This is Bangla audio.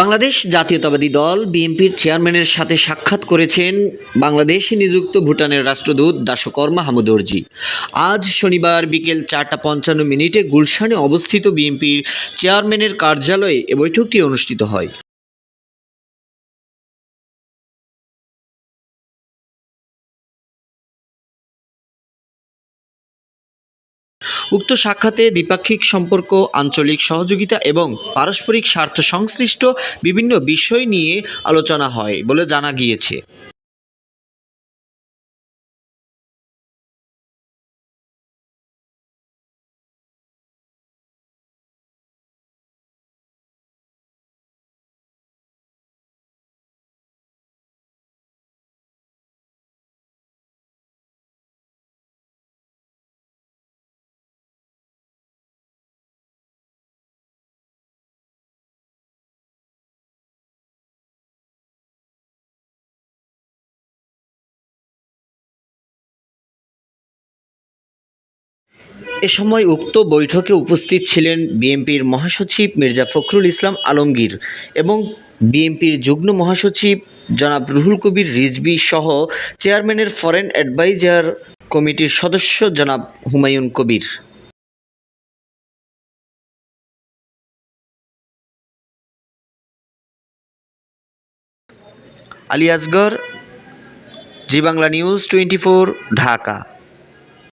বাংলাদেশ জাতীয়তাবাদী দল বিএনপির চেয়ারম্যানের সাথে সাক্ষাৎ করেছেন বাংলাদেশে নিযুক্ত ভুটানের রাষ্ট্রদূত দাসকর মাহমুদ অর্জি আজ শনিবার বিকেল চারটা পঞ্চান্ন মিনিটে গুলশানে অবস্থিত বিএনপির চেয়ারম্যানের কার্যালয়ে এ বৈঠকটি অনুষ্ঠিত হয়। উক্ত সাক্ষাতে দ্বিপাক্ষিক সম্পর্ক, আঞ্চলিক সহযোগিতা এবং পারস্পরিক স্বার্থ সংশ্লিষ্ট বিভিন্ন বিষয় নিয়ে আলোচনা হয় বলে জানা গিয়েছে। এ সময় উক্ত বৈঠকে উপস্থিত ছিলেন বিএনপির মহাসচিব মির্জা ফখরুল ইসলাম আলমগীর এবং বিএনপির যুগ্ম মহাসচিব জনাব রুহুল কবির রিজভী সহ চেয়ারম্যানের ফরেন অ্যাডভাইজার কমিটির সদস্য জনাব হুমায়ুন কবির। আলী আসগর জি বাংলা নিউজ টোয়েন্টি ঢাকা।